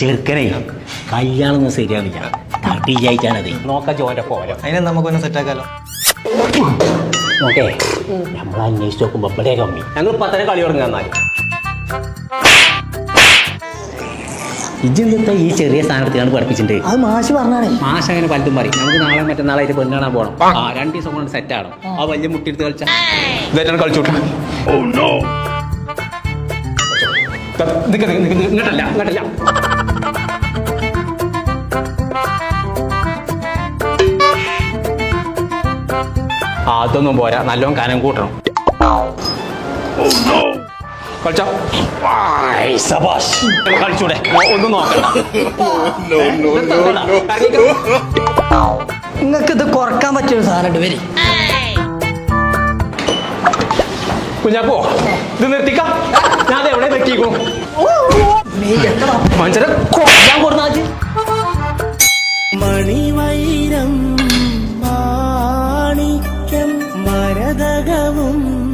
ചെറുക്കനെ കല്യാണമൊന്നും ശരിയാവില്ല. തട്ടി ജയിച്ചാണത് നോക്കാം ജോന്റെ പോരം അതിനെ നമുക്കൊന്ന് സെറ്റാക്കാലോ നോക്കേ നമ്മൾ അന്വേഷിച്ച് നോക്കുമ്പോൾ ഇവിടെ കമ്മി. ഞങ്ങൾ പത്തര കളി തുടങ്ങാൻ എന്നാലും. ഇജെന്താ ഈ ചെറിയ സ്ഥാനത്തേക്കാണ് പഠിപ്പിച്ചിട്ടുണ്ട് അത് മാഷ് പറഞ്ഞാണേ. മാഷ് അങ്ങനെ പലതും പറയും. നമുക്ക് നാളെ മറ്റന്നാളായിട്ട് പെണ്ണ് കാണാൻ പോകണം ആ രണ്ട് ദിവസം കൊണ്ട് സെറ്റ് ആണോ ആ. വലിയ മുട്ടിയെടുത്ത് കളിച്ച. നിക്ക നിക്ക ഇങ്ങോട്ടല്ല ഇങ്ങോട്ടല്ല. അതൊന്നും പോരാ. നല്ലോണം കനം കൂട്ടണം. കളിച്ചോ? കളിച്ചൂടെ? ഓ, ഒന്നും നോക്കണം. നിങ്ങൾക്ക് ഇത് കുറയ്ക്കാൻ പറ്റിയൊരു സാധനം വരി. കുഞ്ഞാപ്പോ ഇത് നിർത്തിക്കാം. ഞാൻ എവിടെ നിർത്തിക്കണു നീ എത്ര മനുഷ്യരെ கதகவும்